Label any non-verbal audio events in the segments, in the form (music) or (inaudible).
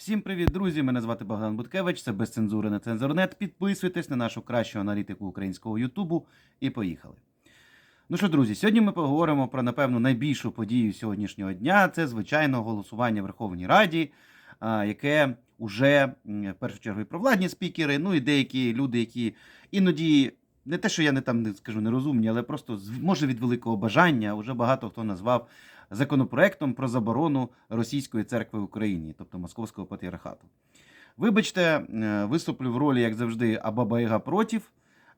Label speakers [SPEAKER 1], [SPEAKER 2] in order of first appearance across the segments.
[SPEAKER 1] Всім привіт, друзі! Мене звати Богдан Буткевич. Це без цензури на цензурнет. Підписуйтесь на нашу кращу аналітику українського Ютубу і поїхали. Ну що, друзі, сьогодні ми поговоримо про, напевно, найбільшу подію сьогоднішнього дня. Це, звичайно, голосування в Верховній Раді, яке уже в першу чергу і провладні спікери, ну і деякі люди, які іноді. Не те, що я не там не скажу нерозумні, але просто може від великого бажання вже багато хто назвав законопроектом про заборону російської церкви в Україні, тобто Московського патріархату. Вибачте, е, виступлю в ролі, як завжди, Абабаєга против.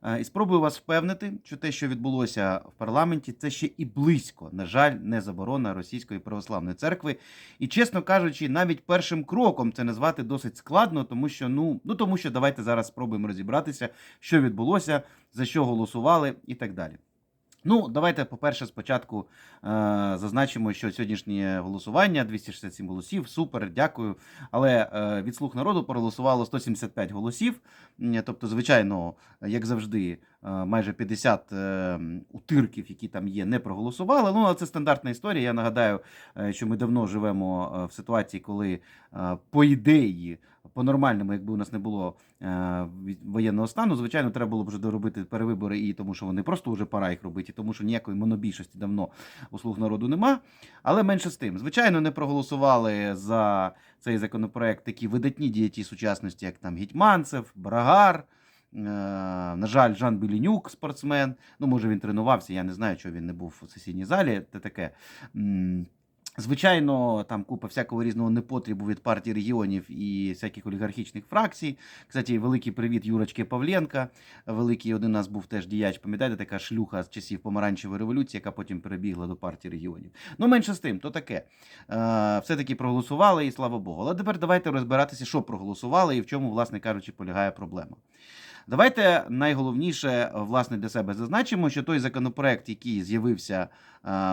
[SPEAKER 1] Е, І спробую вас впевнити, що те, що відбулося в парламенті, це ще і близько, на жаль, не заборона Російської православної церкви. І чесно кажучи, навіть першим кроком це назвати досить складно, тому що ну, ну тому що давайте зараз спробуємо розібратися, що відбулося, за що голосували і так далі. Ну, давайте, по-перше, спочатку е, зазначимо, що сьогоднішнє голосування 267 голосів. Супер, дякую. Але е, від слуг народу проголосувало 175 голосів. Тобто, звичайно, як завжди, е, майже 50 е, утирків, які там є, не проголосували. Ну, але це стандартна історія. Я нагадаю, е, що ми давно живемо е, в ситуації, коли е, по ідеї. По-нормальному, якби у нас не було е, воєнного стану, звичайно, треба було б вже доробити перевибори і тому, що вони просто вже пора їх робити, і тому що ніякої монобільшості давно у слуг народу нема. Але менше з тим, звичайно, не проголосували за цей законопроект такі видатні діячі сучасності, як там Гетьманцев, Брагар. е, На жаль, Жан Білінюк, спортсмен. Ну, може, він тренувався, я не знаю, чого він не був у сесійній залі. Це таке. Звичайно, там купа всякого різного непотрібу від партії регіонів і всяких олігархічних фракцій. Кстати, великий привіт Юрочки Павленка. Великий один у нас був теж діяч, пам'ятаєте, така шлюха з часів помаранчевої революції, яка потім перебігла до партії регіонів. Ну, менше з тим, то таке. Е, все-таки проголосували, і слава Богу. Але тепер давайте розбиратися, що проголосували і в чому, власне кажучи, полягає проблема. Давайте найголовніше власне для себе зазначимо, що той законопроект, який з'явився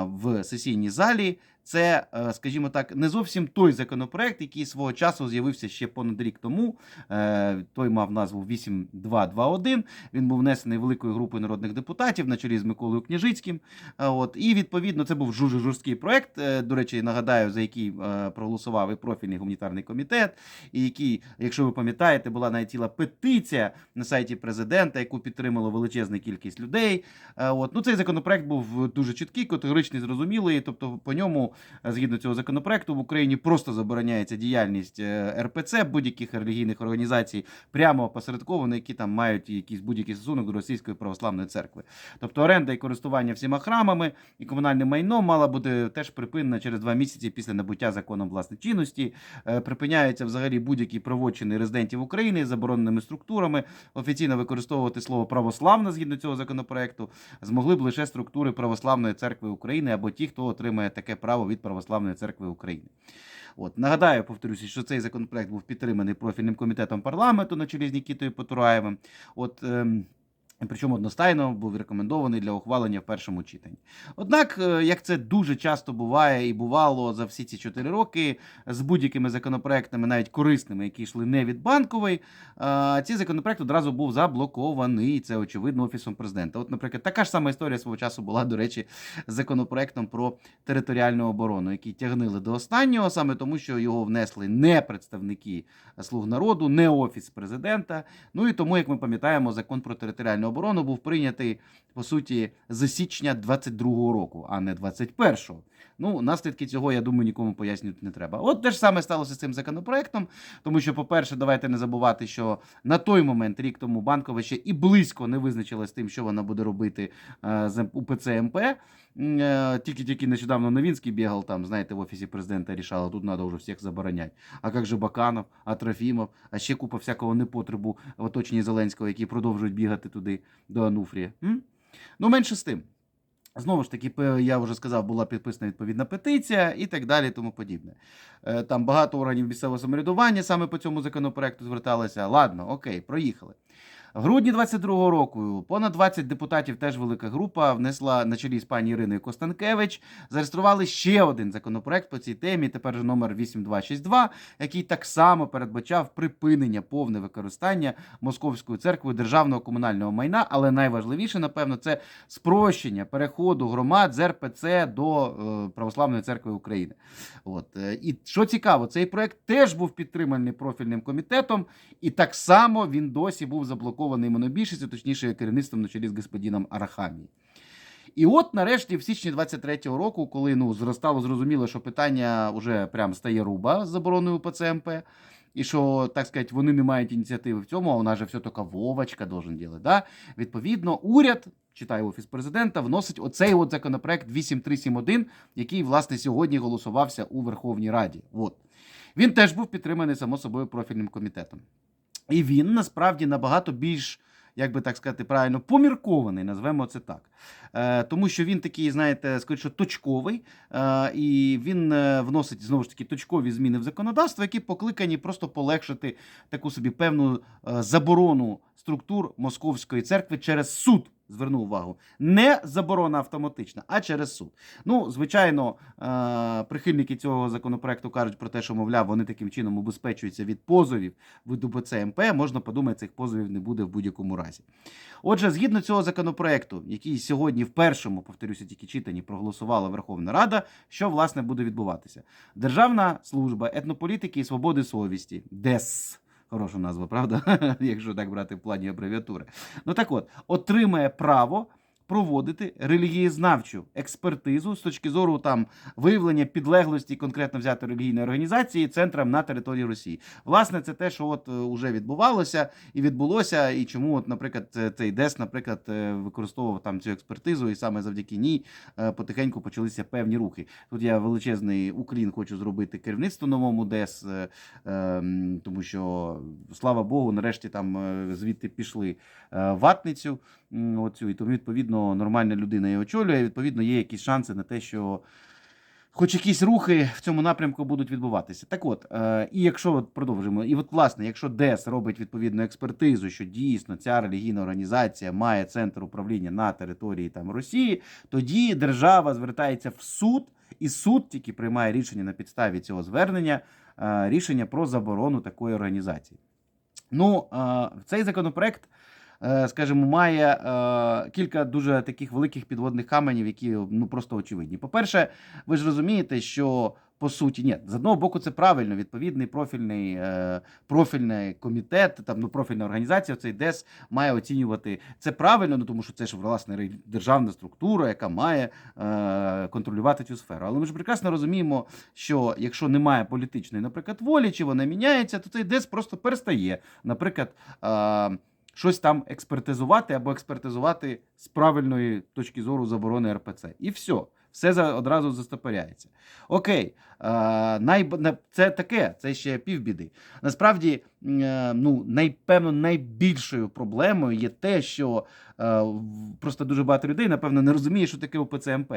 [SPEAKER 1] в сесійній залі, це, е, скажімо так, не зовсім той законопроект, який свого часу з'явився ще понад рік тому. Е, Той мав назву 8221. Він був внесений великою групою народних депутатів на чолі з Миколою Княжицьким. Е, От і відповідно це був дуже жорсткий проект. е, До речі, нагадаю, за який е, проголосував і профільний гуманітарний комітет, і який, якщо ви пам'ятаєте, була навіть ціла петиція на сайті президента, яку підтримала величезна кількість людей. Е, От ну цей законопроект був дуже чіткий, категоричний, зрозумілий. Тобто, по ньому, е, згідно цього законопроекту, в Україні просто забороняється діяльність е, РПЦ будь-яких релігійних організацій, прямо опосередковано, які там мають якийсь будь-який стосунок до Російської православної церкви. Тобто оренда і користування всіма храмами і комунальним майном мала бути теж припинена через два місяці після набуття законом власне чинності. Е, Припиняються взагалі будь-які правочини резидентів України забороненими структурами. Офіційно використовувати слово православна згідно цього законопроекту змогли б лише структури Православної церкви України або ті, хто отримає таке право від Православної церкви України. От нагадаю, повторюся, що цей законопроект був підтриманий профільним комітетом парламенту на чолі з Нікітою Потураєвим. От ем, Причому одностайно був рекомендований для ухвалення в першому читанні. Однак, е, як це дуже часто буває і бувало за всі ці чотири роки, з будь-якими законопроектами, навіть корисними, які йшли не від банкової, е, цей законопроект одразу був заблокований. Це очевидно офісом президента. От, наприклад, така ж сама історія свого часу була, до речі, з законопроектом про територіальну оборону, який тягнили до останнього, саме тому, що його внесли не представники слуг народу, не офіс президента. Ну і тому, як ми пам'ятаємо, закон про територіальну оборону був прийнятий по суті з січня 22-го року, а не 21-го. Ну, наслідки цього, я думаю, нікому пояснювати не треба. От те ж саме сталося з цим законопроектом, тому що, по-перше, давайте не забувати, що на той момент, рік тому, банкова ще і близько не визначилась тим, що вона буде робити е, з УПЦ МП. Е, Тільки-тільки нещодавно Новінський бігав там, знаєте, в офісі президента рішала, тут треба вже всіх забороняти. А як же Баканов, а Трофімов, а ще купа всякого непотребу в оточенні Зеленського, які продовжують бігати туди до Ануфрія. М? Ну, менше з тим. Знову ж таки, я вже сказав, була підписана відповідна петиція і так далі, тому подібне. Е, Там багато органів місцевого самоврядування саме по цьому законопроекту зверталися. Ладно, окей, проїхали. В грудні 22-го року понад 20 депутатів, теж велика група, внесла на чолі з пані Іриною Костанкевич, зареєстрували ще один законопроект по цій темі, тепер же номер 8262, який так само передбачав припинення повне використання московською церквою державного комунального майна. Але найважливіше, напевно, це спрощення переходу громад з РПЦ до е, Православної церкви України. От е, і що цікаво, цей проект теж був підтриманий профільним комітетом, і так само він досі був заблокований монобільшістю, точніше керівництвом на чолі з господином Арахамії. І от нарешті, в січні 23-го року, коли ну зростало зрозуміло, що питання вже прям стає руба з забороною ПЦМП, і що, так сказати, вони не мають ініціативи в цьому, а вона же все така Вовочка должен делать. Да? Відповідно, уряд, читаю офіс президента, вносить оцей от законопроект 8371, який, власне, сьогодні голосувався у Верховній Раді. От. Він теж був підтриманий, само собою, профільним комітетом. І він насправді набагато більш, як би так сказати, правильно, поміркований, назвемо це так. Е, тому що він такий, знаєте, скоріше, точковий, е, і він е, вносить знову ж таки точкові зміни в законодавство, які покликані просто полегшити таку собі певну е, заборону структур московської церкви через суд. Зверну увагу, не заборона автоматична, а через суд. Ну, звичайно, е, прихильники цього законопроекту кажуть про те, що, мовляв, вони таким чином убезпечуються від позовів від УПЦ МП. Можна подумати, цих позовів не буде в будь-якому разі. Отже, згідно цього законопроекту, який сьогодні в першому, повторюся, тільки читанні проголосувала Верховна Рада, що власне буде відбуватися? Державна служба етнополітики і свободи совісті ДЕС. Хороша назва, правда? (laughs) Якщо так брати в плані абревіатури. Ну так от, отримає право проводити релігієзнавчу експертизу з точки зору там виявлення підлеглості конкретно взятої релігійної організації центрам на території Росії. Власне, це те, що от вже відбувалося і відбулося, і чому, от, наприклад, цей ДЕС, наприклад, е, використовував там цю експертизу, і саме завдяки ній е, потихеньку почалися певні рухи. Тут я величезний уклін хочу зробити керівництву новому ДЕС, е, е, м, тому що слава Богу, нарешті там е, звідти пішли е, ватницю. Оцю, і тому, відповідно, нормальна людина її очолює. Відповідно, є якісь шанси на те, що хоч якісь рухи в цьому напрямку будуть відбуватися. Так от, е, і якщо от продовжимо, і от власне, якщо ДЕС робить відповідну експертизу, що дійсно ця релігійна організація має центр управління на території там Росії, тоді держава звертається в суд, і суд тільки приймає рішення на підставі цього звернення, е, рішення про заборону такої організації. Ну, е, цей законопроект, скажімо, має е, кілька дуже таких великих підводних каменів, які ну просто очевидні. По-перше, ви ж розумієте, що по суті, ні, з одного боку, це правильно. Відповідний профільний е, профільний комітет, там ну профільна організація, цей ДЕС має оцінювати це правильно, ну тому що це ж власне державна структура, яка має е, контролювати цю сферу. Але ми ж прекрасно розуміємо, що якщо немає політичної, наприклад, волі, чи вона міняється, то цей ДЕС просто перестає, наприклад. Е, Щось там експертизувати або експертизувати з правильної точки зору заборони РПЦ. І все. Все за, одразу застопоряється. Окей, е, це таке, це ще півбіди. Насправді, е, ну, найпевно, найбільшою проблемою є те, що е, просто дуже багато людей, напевно, не розуміє, що таке ОПЦМП.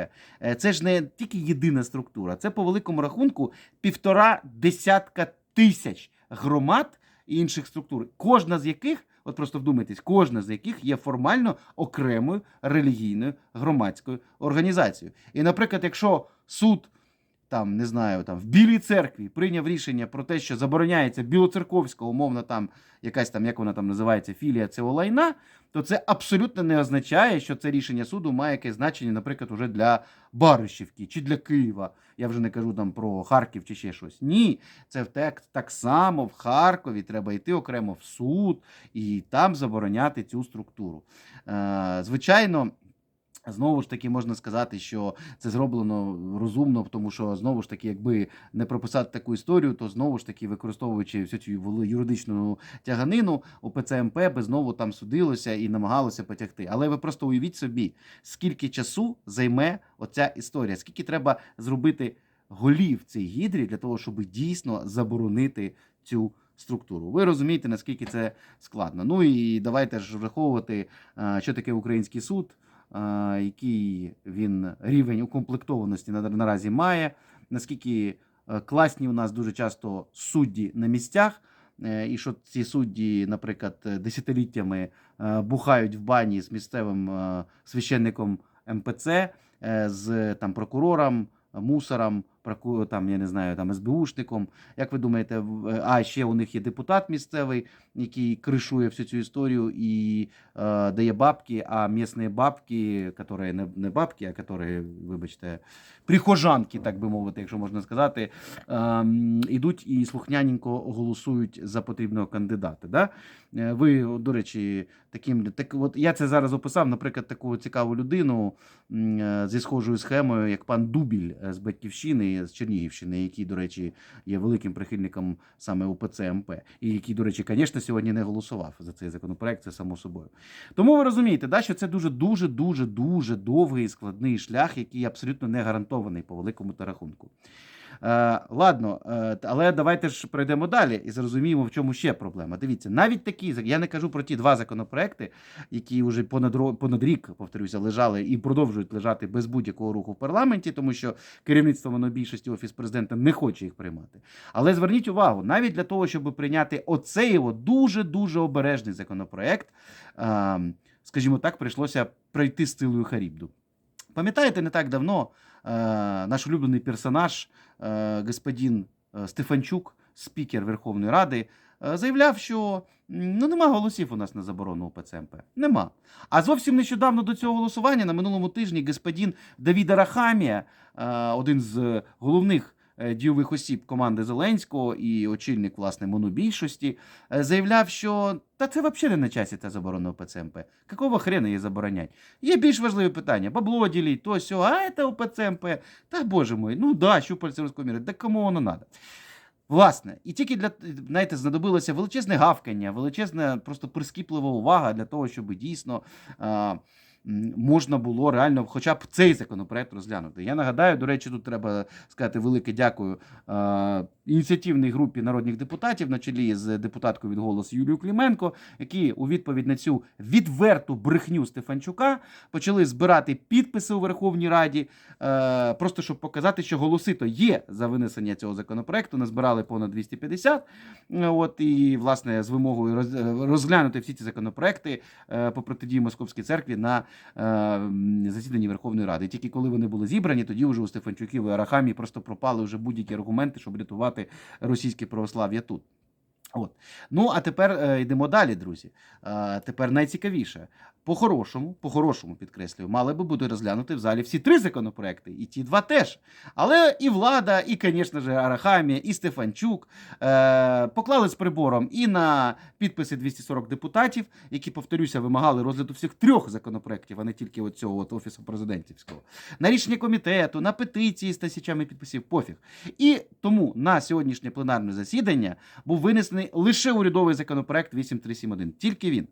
[SPEAKER 1] Це ж не тільки єдина структура, це по великому рахунку півтора десятка тисяч громад і інших структур, кожна з яких, от просто вдумайтесь, кожна з яких є формально окремою релігійною громадською організацією. І, наприклад, якщо суд там не знаю, там в Білій церкві прийняв рішення про те, що забороняється білоцерковська, умовно, там якась там, як вона там називається, філія цього лайна, то це абсолютно не означає, що це рішення суду має якесь значення, наприклад, уже для Баришівки чи для Києва. Я вже не кажу там про Харків чи ще щось. Ні, це в так, так само в Харкові треба йти окремо в суд і там забороняти цю структуру. Е, звичайно. Знову ж таки можна сказати, що це зроблено розумно, тому що знову ж таки, якби не прописати таку історію, то знову ж таки, використовуючи всю цю юридичну тяганину, ОПЦМП би знову там судилося і намагалося потягти. Але ви просто уявіть собі, скільки часу займе оця історія, скільки треба зробити голів цій гідрі для того, щоб дійсно заборонити цю структуру. Ви розумієте, наскільки це складно. Ну і давайте ж враховувати, е, що таке український суд який він рівень укомплектованості наразі має, наскільки е, класні у нас дуже часто судді на місцях. е, і що ці судді, наприклад, десятиліттями е, бухають в бані з місцевим священником МПЦ, з там прокурором, мусором, там, я не знаю, там СБУшником. Як ви думаєте, е, а ще у них є депутат місцевий, який кришує всю цю історію і е, дає бабки, а місні бабки, які не, не бабки, а які, вибачте, прихожанки, так би мовити, якщо можна сказати, ем, ідуть і слухняненько голосують за потрібного кандидата. Да? Е, Ви, до речі, таким так, от я це зараз описав, наприклад, таку цікаву людину е, зі схожою схемою, як пан Дубіль е, з Батьківщини, з Чернігівщини, який, до речі, є великим прихильником саме УПЦ МП, і який, до речі, звісно, сьогодні не голосував за цей законопроект, це само собою. Тому ви розумієте, да, що це дуже дуже дуже дуже довгий і складний шлях, який абсолютно не гарантований по великому та рахунку. Е, ладно, е, але давайте ж пройдемо далі і зрозуміємо, в чому ще проблема. Дивіться, навіть такі, я не кажу про ті два законопроекти, які вже понад, понад рік, повторюся, лежали і продовжують лежати без будь-якого руху в парламенті, тому що керівництво монобільшості офіс президента не хоче їх приймати. Але зверніть увагу, навіть для того, щоб прийняти оцей дуже дуже обережний законопроект, е, скажімо так, прийшлося пройти з цілою Харібду. Пам'ятаєте, не так давно наш улюблений персонаж, господин е, Стефанчук, спікер Верховної Ради, е, заявляв, що ну, нема голосів у нас на заборону УПЦ-МП. Нема. А зовсім нещодавно до цього голосування на минулому тижні господин Давіда Арахамія, е, один з е, головних е, дійових осіб команди Зеленського і очільник власне монобільшості, е, заявляв, що та це взагалі не на часі та заборона УПЦ-МП. Какого хрена її заборонять? Є більш важливі питання. Бабло діліть, то сьо, а це УПЦ-МП. Та боже мой, ну да, щупальце руського міра, да кому воно надо? Власне, і тільки для знаєте, знадобилося величезне гавкання, величезна просто прискіплива увага для того, щоб дійсно а, можна було реально хоча б цей законопроект розглянути. Я нагадаю, до речі, тут треба сказати велике дякую а, ініціативній групі народних депутатів на чолі з депутаткою від голосу Юлією Кліменко, які у відповідь на цю відверту брехню Стефанчука почали збирати підписи у Верховній Раді, е, просто щоб показати, що голоси то є за винесення цього законопроекту. Назбирали понад 250. Е, От і власне з вимогою е, розглянути всі ці законопроекти е, по протидії Московській церкві на е, засіданні Верховної Ради. І тільки коли вони були зібрані, тоді вже у Стефанчуків і Арахамі просто пропали вже будь-які аргументи, щоб рятувати російське православ'я тут. От. Ну, а тепер е, йдемо далі, друзі. Е, тепер найцікавіше. По-хорошому, по-хорошому підкреслюю, мали би бути розглянути в залі всі три законопроекти, і ті два теж. Але і влада, і, звісно ж, Арахамія, і Стефанчук е, поклали з прибором і на підписи 240 депутатів, які, повторюся, вимагали розгляду всіх трьох законопроектів, а не тільки оцього от офісу президентівського. На рішення комітету, на петиції з тисячами підписів, пофіг. І тому на сьогоднішнє пленарне засідання був винесений лише урядовий законопроект 8371. Тільки він.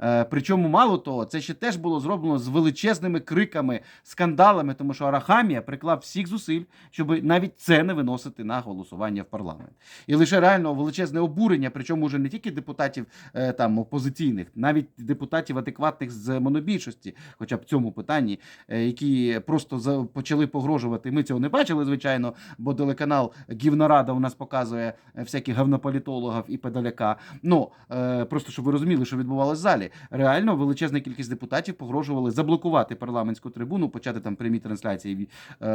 [SPEAKER 1] Е, причому, мало того, це ще теж було зроблено з величезними криками, скандалами, тому що Арахамія приклав всіх зусиль, щоб навіть це не виносити на голосування в парламент. І лише реально величезне обурення, причому вже не тільки депутатів е, там опозиційних, навіть депутатів адекватних з монобільшості, хоча б в цьому питанні, е, які просто почали погрожувати. Ми цього не бачили, звичайно, бо телеканал Гівнорада у нас показує е, всяких говнополітологів і педаляка. Ну просто щоб ви розуміли, що відбувалося в залі. Реально величезна кількість депутатів погрожували заблокувати парламентську трибуну, почати там прямі трансляції е,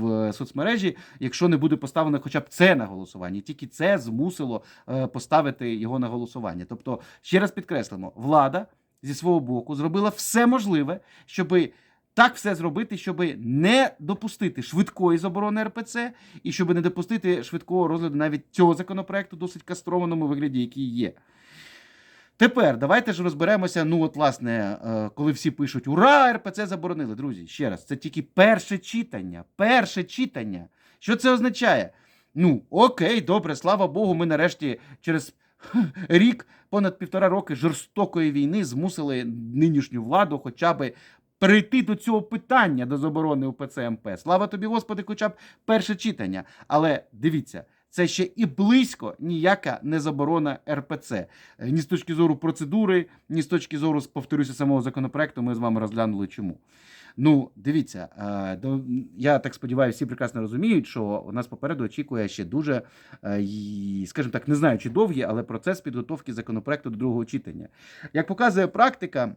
[SPEAKER 1] в соцмережі, якщо не буде поставлено хоча б це на голосування. Тільки це змусило е, поставити його на голосування. Тобто, ще раз підкреслимо, влада зі свого боку зробила все можливе, щоби. Так все зробити, щоб не допустити швидкої заборони РПЦ і щоб не допустити швидкого розгляду навіть цього законопроекту, досить кастрованому вигляді, який є. Тепер давайте ж розберемося. Ну, от, власне, е, коли всі пишуть Ура! РПЦ заборонили. Друзі, ще раз, це тільки перше читання. Перше читання. Що це означає? Ну, окей, добре, слава Богу, ми нарешті через (laughs) рік, понад півтора роки жорстокої війни змусили нинішню владу хоча би перейти до цього питання до заборони УПЦ МП. Слава тобі, Господи, хоча б перше читання. Але дивіться. Це ще і близько ніяка не заборона РПЦ. Е, Ні з точки зору процедури, ні з точки зору, повторюся, самого законопроекту, ми з вами розглянули чому. Ну, дивіться, е, я так сподіваюся, всі прекрасно розуміють, що у нас попереду очікує ще дуже, е, скажімо так, не знаю, чи довгий, але процес підготовки законопроекту до другого читання. Як показує практика,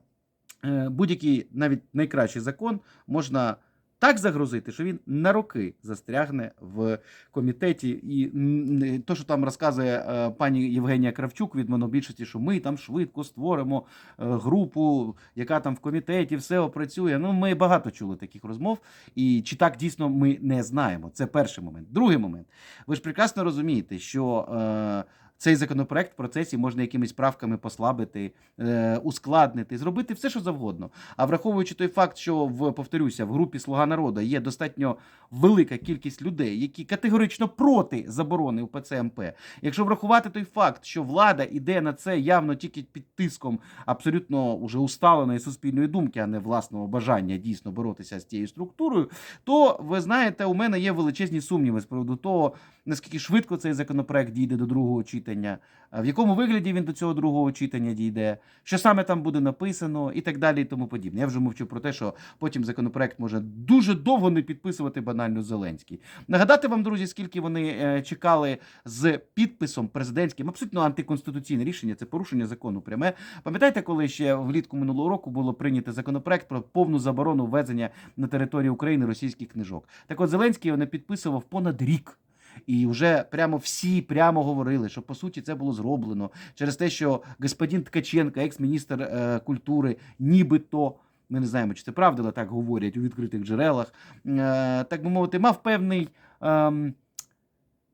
[SPEAKER 1] будь-який навіть найкращий закон можна так загрузити, що він на роки застрягне в комітеті. І то, що там розказує е, пані Євгенія Кравчук від монобільшості, що ми там швидко створимо е, групу, яка там в комітеті все опрацює. Ну, ми багато чули таких розмов. І чи так дійсно ми не знаємо. Це перший момент. Другий момент. Ви ж прекрасно розумієте, що. Цей законопроект в процесі можна якимись правками послабити, е, ускладнити, зробити все, що завгодно. А враховуючи той факт, що в повторюся, в групі Слуга народу є достатньо велика кількість людей, які категорично проти заборони УПЦ МП. Якщо врахувати той факт, що влада іде на це явно тільки під тиском абсолютно уже усталеної суспільної думки, а не власного бажання дійсно боротися з цією структурою, то ви знаєте, у мене є величезні сумніви з приводу того, наскільки швидко цей законопроект дійде до другого читання, а в якому вигляді він до цього другого читання дійде, що саме там буде написано, і так далі, і тому подібне. Я вже мовчу про те, що потім законопроект може дуже довго не підписувати банально Зеленський. Нагадати вам, друзі, скільки вони е, чекали з підписом президентським, абсолютно антиконституційне рішення, це порушення закону пряме. Пам'ятаєте, коли ще влітку минулого року було прийнято законопроект про повну заборону ввезення на територію України російських книжок? Так от Зеленський його не підписував понад рік. І вже прямо всі прямо говорили, що по суті це було зроблено через те, що господин Ткаченко, екс-міністр е, культури, нібито. Ми не знаємо, чи це правда, але так говорять у відкритих джерелах. Е, так би мовити, мав певний ем,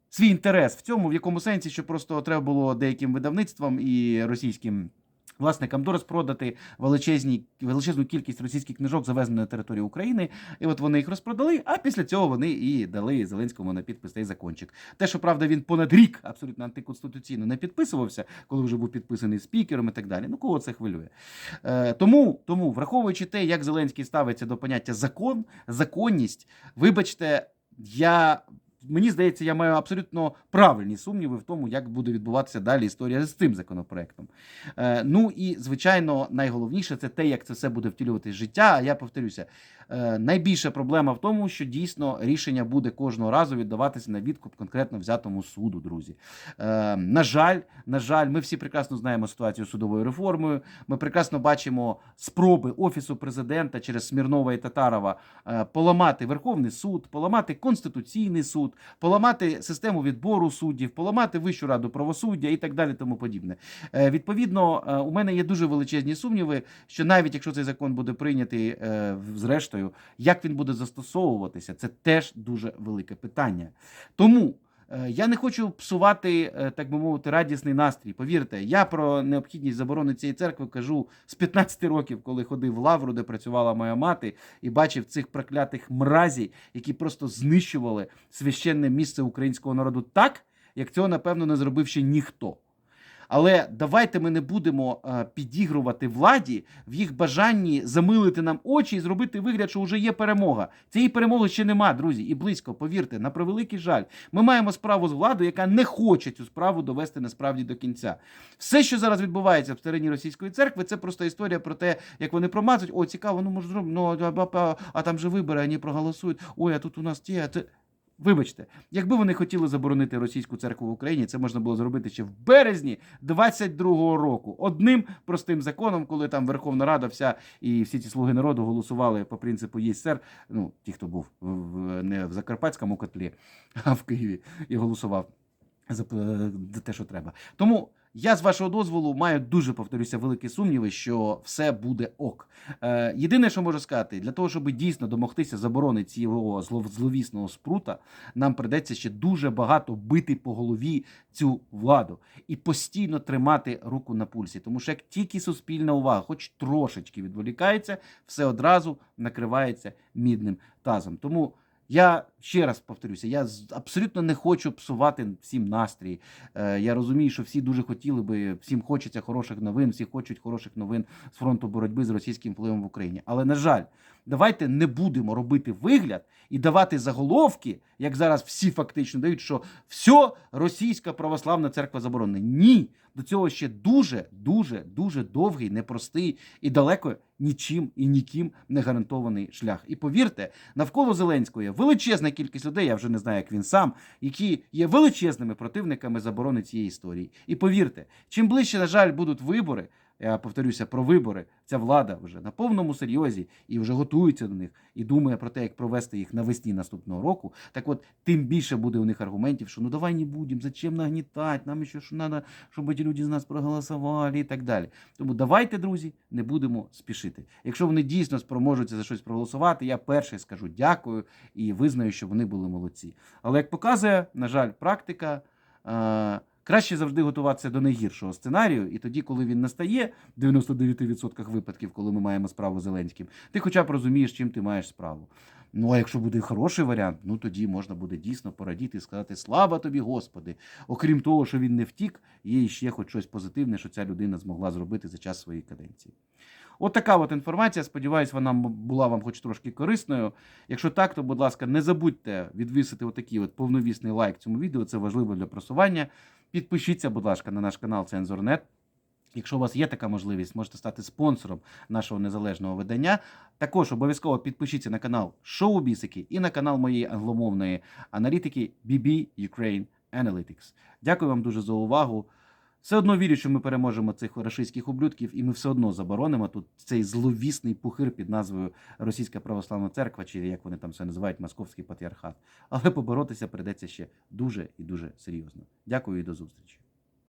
[SPEAKER 1] свій інтерес в цьому, в якому сенсі, що просто треба було деяким видавництвам і російським власникам дорозпродати величезні, величезну кількість російських книжок, завезених на територію України. І от вони їх розпродали, а після цього вони і дали Зеленському на підпис цей закончик. Те, що правда, він понад рік абсолютно антиконституційно не підписувався, коли вже був підписаний спікером і так далі. Ну кого це хвилює? Е, тому, тому, враховуючи те, як Зеленський ставиться до поняття закон, законність, вибачте, я. Мені здається, я маю абсолютно правильні сумніви в тому, як буде відбуватися далі історія з цим законопроектом. Е, ну і звичайно, найголовніше це те, як це все буде втілювати життя. А я повторюся, найбільша проблема в тому, що дійсно рішення буде кожного разу віддаватися на відкуп конкретно взятому суду, друзі. Е, на жаль, на жаль, ми всі прекрасно знаємо ситуацію з судовою реформою. Ми прекрасно бачимо спроби офісу президента через Смірнова і Татарова е, поламати Верховний суд, поламати Конституційний суд, поламати систему відбору суддів, поламати Вищу раду правосуддя і так далі, тому подібне. Е, Відповідно, е, у мене є дуже величезні сумніви, що навіть якщо цей закон буде прийнятий е, в- зрештою, як він буде застосовуватися, це теж дуже велике питання. Тому. е, Я не хочу псувати, е, так би мовити, радісний настрій. Повірте, я про необхідність заборони цієї церкви кажу з 15 років, коли ходив в лавру, де працювала моя мати, і бачив цих проклятих мразів, які просто знищували священне місце українського народу так, як цього, напевно, не зробив ще ніхто. Але давайте ми не будемо е, підігрувати владі в їх бажанні замилити нам очі і зробити вигляд, що вже є перемога. Цієї перемоги ще нема, друзі, і близько, повірте, на превеликий жаль. Ми маємо справу з владою, яка не хоче цю справу довести насправді до кінця. Все, що зараз відбувається в старині російської церкви, це просто історія про те, як вони промазують. О, цікаво, ну може зробимо, ну, а, а, а, а там же вибори, вони проголосують. Ой, а тут у нас ті, а. Вибачте, якби вони хотіли заборонити російську церкву в Україні, це можна було зробити ще в березні 22-го року. Одним простим законом, коли там Верховна Рада вся і всі ці слуги народу голосували по принципу ЄСР. Ну, ті, хто був в, не в Закарпатському котлі, а в Києві, і голосував за те, що треба. Тому я з вашого дозволу маю дуже повторюся великі сумніви, що все буде ок. Е, єдине, що можу сказати, для того, щоб дійсно домогтися заборони цього зло- зловісного спрута, нам придеться ще дуже багато бити по голові цю владу і постійно тримати руку на пульсі. Тому що як тільки суспільна увага, хоч трошечки відволікається, все одразу накривається мідним тазом. Тому. Я ще раз повторюся, я абсолютно не хочу псувати всім настрій. Е, я розумію, що всі дуже хотіли би, всім хочеться хороших новин, всі хочуть хороших новин з фронту боротьби з російським впливом в Україні. Але на жаль, давайте не будемо робити вигляд і давати заголовки, як зараз всі фактично дають, що все російська православна церква заборонена. Ні, до цього ще дуже, дуже, дуже довгий, непростий і далеко нічим і ніким не гарантований шлях. І повірте, навколо Зеленського є величезна кількість людей, я вже не знаю, як він сам, які є величезними противниками заборони цієї історії. І повірте, чим ближче, на жаль, будуть вибори. Я повторюся про вибори. Ця влада вже на повному серйозі і вже готується до них і думає про те, як провести їх навесні наступного року. Так от, тим більше буде у них аргументів, що ну давай не будемо, зачем нагнітати, нам ще що треба, щоб ті люди з нас проголосували і так далі. Тому давайте, друзі, не будемо спішити. Якщо вони дійсно спроможуться за щось проголосувати, я перший скажу дякую і визнаю, що вони були молодці. Але як показує, на жаль, практика. Краще завжди готуватися до найгіршого сценарію, і тоді, коли він настає, в 99% випадків, коли ми маємо справу з Зеленським, ти хоча б розумієш, чим ти маєш справу. Ну а якщо буде хороший варіант, ну тоді можна буде дійсно порадіти і сказати Слава тобі, Господи! Окрім того, що він не втік, є ще хоч щось позитивне, що ця людина змогла зробити за час своєї каденції. От така от інформація. Сподіваюсь, вона була вам хоч трошки корисною. Якщо так, то, будь ласка, не забудьте відвісити отакий от повновісний лайк цьому відео. Це важливо для просування. Підпишіться, будь ласка, на наш канал Цензорнет. Якщо у вас є така можливість, можете стати спонсором нашого незалежного видання. Також обов'язково підпишіться на канал Шоу Бісики і на канал моєї англомовної аналітики BB Ukraine Analytics. Дякую вам дуже за увагу. Все одно вірю, що ми переможемо цих рашистських ублюдків, і ми все одно заборонимо тут цей зловісний пухир під назвою Російська Православна Церква, чи як вони там все називають, Московський патріархат. Але поборотися прийдеться ще дуже і дуже серйозно. Дякую і до зустрічі.